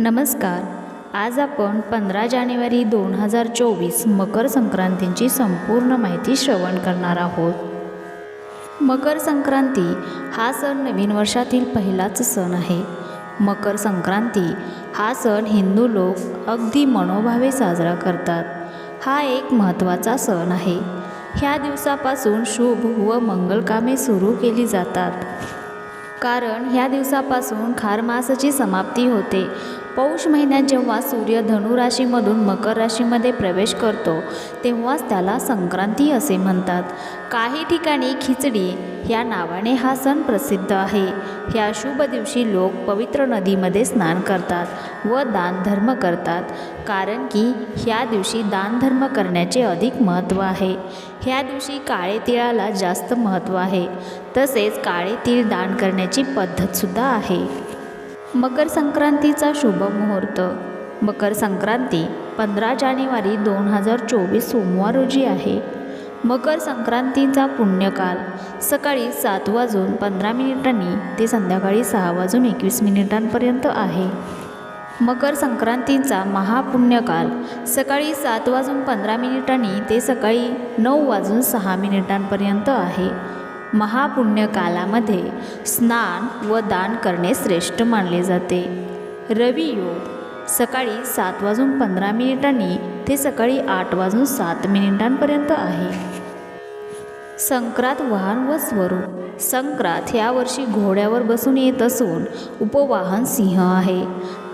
नमस्कार. आज आपण पंधरा जानेवारी दोन हजार चोवीस मकर संक्रांतीची संपूर्ण माहिती श्रवण करणार आहोत. मकर संक्रांती हा सण नवीन वर्षातील पहिलाच सण आहे. मकर संक्रांती हा सण हिंदू लोक अगदी मनोभावे साजरा करतात. हा एक महत्त्वाचा सण आहे. ह्या दिवसापासून शुभ व मंगलकामे सुरू केली जातात. कारण ह्या दिवसापासून खारमासाची समाप्ती होते पौष महिन्यात जेव्हा सूर्य धनुराशीमधून मकर राशीमध्ये प्रवेश करतो तेव्हाच त्याला संक्रांती असे म्हणतात. काही ठिकाणी खिचडी या नावाने हा सण प्रसिद्ध आहे. ह्या शुभ दिवशी लोक पवित्र नदीमध्ये स्नान करतात व दानधर्म करतात कारण की ह्या दिवशी दानधर्म करण्याचे अधिक महत्त्व आहे. ह्या दिवशी काळे तिळाला जास्त महत्त्व आहे. तसेच काळे तीळ दान करण्याची पद्धतसुद्धा आहे. मकर संक्रांतीचा शुभ मुहूर्त. मकर संक्रांती पंधरा जानेवारी दोन हजार चोवीस सोमवार रोजी आहे. मकर संक्रांतीचा पुण्यकाल सकाळी सात वाजून पंधरा मिनिटांनी ते संध्याकाळी सहा वाजून एकवीस मिनिटांपर्यंत आहे. मकर संक्रांतीचा महापुण्यकाल सकाळी सात वाजून पंधरा मिनिटांनी ते सकाळी नऊ वाजून सहा मिनिटांपर्यंत आहे. महापुण्यकालामध्ये स्नान व दान करणे श्रेष्ठ मानले जाते. रवी योग सकाळी सात वाजून पंधरा मिनिटांनी ते सकाळी आठ वाजून सात मिनिटांपर्यंत आहे. संक्रांत वाहन व स्वरूप संक्रांत ह्या वर्षी घोड्यावर बसून येत असून उपवाहन सिंह आहे.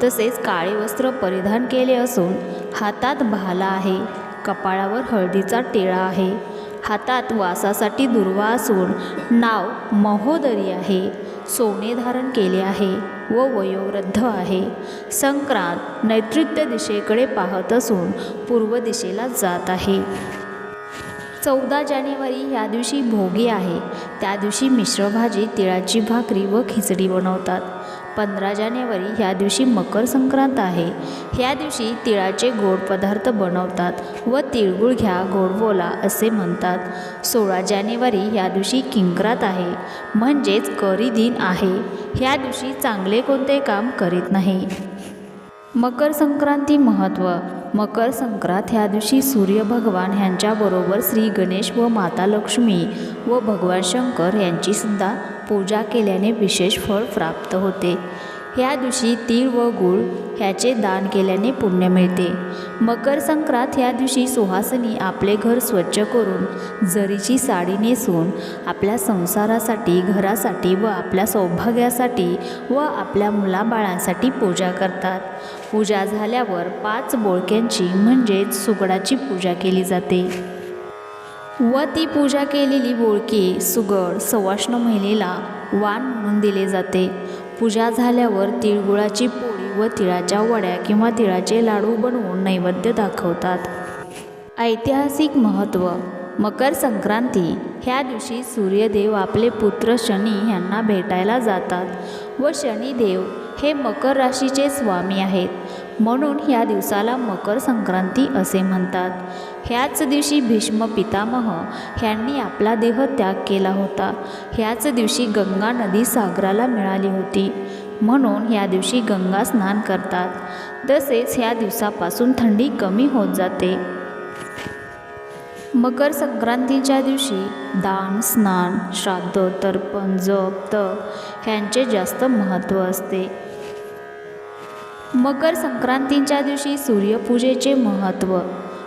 तसेच काळे वस्त्र परिधान केले असून हातात भाला आहे कपाळावर हळदीचा टिळा आहे. हातात वासासाठी दुर्वा असून नाव महोदरी आहे. सोने धारण केले आहे व वयोवृद्ध आहे. संक्रांत नैऋत्य दिशेकडे पाहत असून पूर्व दिशेला जात आहे. चौदा जानेवारी ह्या दिवशी भोगी आहे. त्या दिवशी मिश्र भाजी तिळाची भाकरी व खिचडी बनवतात. पंधरा जानेवारी ह्या दिवशी मकर संक्रांत आहे. ह्या दिवशी तिळाचे गोड पदार्थ बनवतात व तिळगुळ घ्या गोड बोला असे म्हणतात. सोळा जानेवारी ह्या दिवशी किंक्रात आहे. म्हणजेच करी दिन आहे. ह्या दिवशी चांगले कोणते काम करीत नाही? मकर संक्रांती महत्त्व मकर संक्रांत ह्या दिवशी सूर्य भगवान ह्यांच्याबरोबर श्री गणेश व माता लक्ष्मी व भगवान शंकर यांचीसुद्धा पूजा केल्याने विशेष फळ प्राप्त होते. ह्या दिवशी तीळ व गूळ ह्याचे दान केल्याने पुण्य मिळते. मकर संक्रांत ह्या दिवशी सुहासनी आपले घर स्वच्छ करून जरीची साडी नेसून आपल्या संसारासाठी घरासाठी व आपल्या सौभाग्यासाठी व आपल्या मुलाबाळांसाठी पूजा करतात. पूजा झाल्यावर पाच बोळक्यांची म्हणजेच सुगडाची पूजा केली जाते. व ती पूजा केलेली बोळकी सुगड सवाष्ण महिलेला वाण म्हणून दिले जाते. पूजा झाल्यावर तिळगुळाची पोळी व तिळाच्या वड्या किंवा तिळाचे लाडू बनवून नैवेद्य दाखवतात. ऐतिहासिक महत्त्व मकर संक्रांती ह्या दिवशी सूर्यदेव आपले पुत्र शनी यांना भेटायला जातात व शनिदेव हे मकर राशीचे स्वामी आहेत. म्हणून ह्या दिवसाला मकर संक्रांती असे म्हणतात. ह्याच दिवशी भीष्म पितामह ह्यांनी आपला देह त्याग केला होता. ह्याच दिवशी गंगा नदी सागराला मिळाली होती. म्हणून ह्या दिवशी गंगा स्नान करतात. तसेच ह्या दिवसापासून थंडी कमी होत जाते. मकर संक्रांतीच्या दिवशी दान स्नान श्राद्ध तर्पण जप तप ह्यांचे जास्त महत्त्व असते. मकर संक्रांतीच्या दिवशी सूर्यपूजेचे महत्त्व.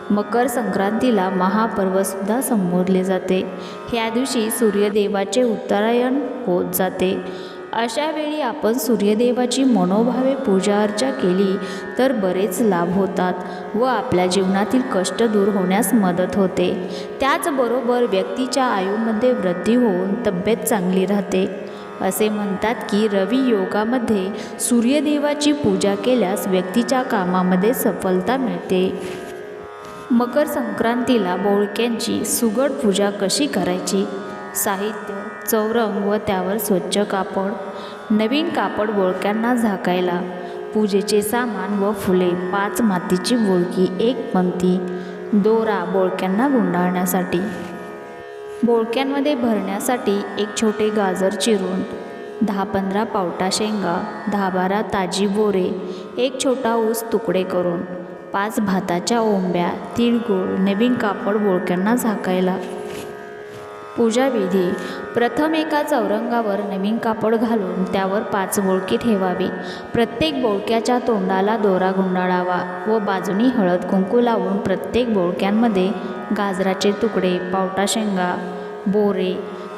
मकर संक्रांतीला महापर्वसुद्धा संबोधले जाते. ह्या दिवशी सूर्यदेवाचे उत्तरायण होत जाते. अशा वेळी आपण सूर्यदेवाची मनोभावे पूजा अर्चा केली तर बरेच लाभ होतात व आपल्या जीवनातील कष्ट दूर होण्यास मदत होते. त्याचबरोबर व्यक्तीच्या आयुमध्ये वृद्धी होऊन तब्येत चांगली राहते. असे म्हणतात की रवी योगामध्ये सूर्यदेवाची पूजा केल्यास व्यक्तीच्या कामामध्ये सफलता मिळते. मकर संक्रांतीला बोळक्यांची सुगड पूजा कशी करायची? साहित्य चौरंग व त्यावर स्वच्छ कापड नवीन कापड बोळक्यांना झाकायला पूजेचे सामान व फुले पाच मातीची बोळकी एक पंक्ती दोरा बोळक्यांना गुंडाळण्यासाठी. बोळक्यांमध्ये भरण्यासाठी एक छोटे गाजर चिरून दहा पंधरा पावटा शेंगा दहा बारा ताजी बोरे एक छोटा ऊस तुकडे करून पाच भाताच्या ओंब्या तिळगुळ नवीन कापड बोळक्यांना झाकायला. पूजाविधी. प्रथम एका चौरंगावर नवीन कापड घालून त्यावर पाच बोळकी ठेवावी. प्रत्येक बोळक्याच्या तोंडाला दोरा गुंडाळावा व बाजूनी हळद कुंकू लावून प्रत्येक बोळक्यांमध्ये गाजराचे तुकडे पावटा शेंगा बोरे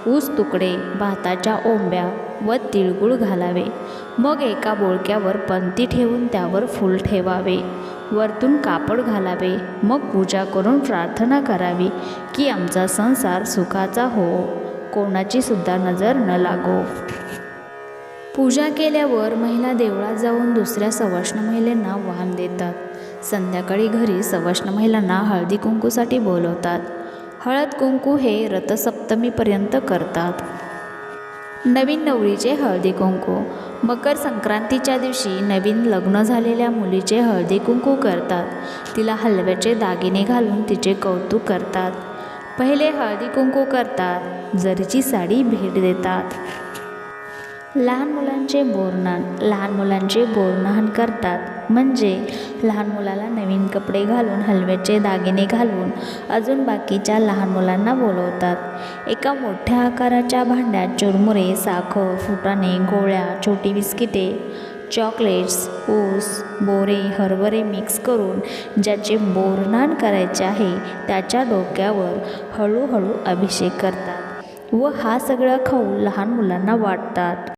ऊस तुकडे भाताच्या ओंब्या व तिळगुळ घालावे. मग एका बोळक्यावर पंती ठेवून त्यावर फूल ठेवावे. वरतून कापड घालावे. मग पूजा करून प्रार्थना करावी की आमचा संसार सुखाचा हो. कोणाची सुद्धा नजर न लागो. पूजा केल्यावर महिला देवळात जाऊन दुसऱ्या सवष्ण महिलांना वाहन देतात. संध्याकाळी घरी सवष्ण महिलांना हळदी कुंकूसाठी बोलवतात. हळद कुंकू हे रथसप्तमीपर्यंत करतात. नवीन नवरीचे हळदी कुंकू. मकर संक्रांतीच्या दिवशी नवीन लग्न झालेल्या मुलीचे हळदी कुंकू करतात. तिला हलव्याचे दागिने घालून तिचे कौतुक करतात. पहिले हळदी कुंकू करतात. जरीची साडी भेट देतात. लहान मुलांचे बोरनान लहान मुलांचे बोरनान करतात. म्हणजे लहान मुलाला नवीन कपडे घालून हलव्याचे दागिने घालून अजून बाकीच्या लहान मुलांना बोलवतात. एका मोठ्या आकाराच्या भांड्यात चुरमुरे साखर फुटाणे गोळ्या छोटी बिस्किटे चॉकलेट्स ऊस बोरे हरभरे मिक्स करून ज्याचे बोरनान करायचे आहे त्याच्या डोक्यावर हळूहळू अभिषेक करतात व हा सगळा खाऊ लहान मुलांना वाटतात.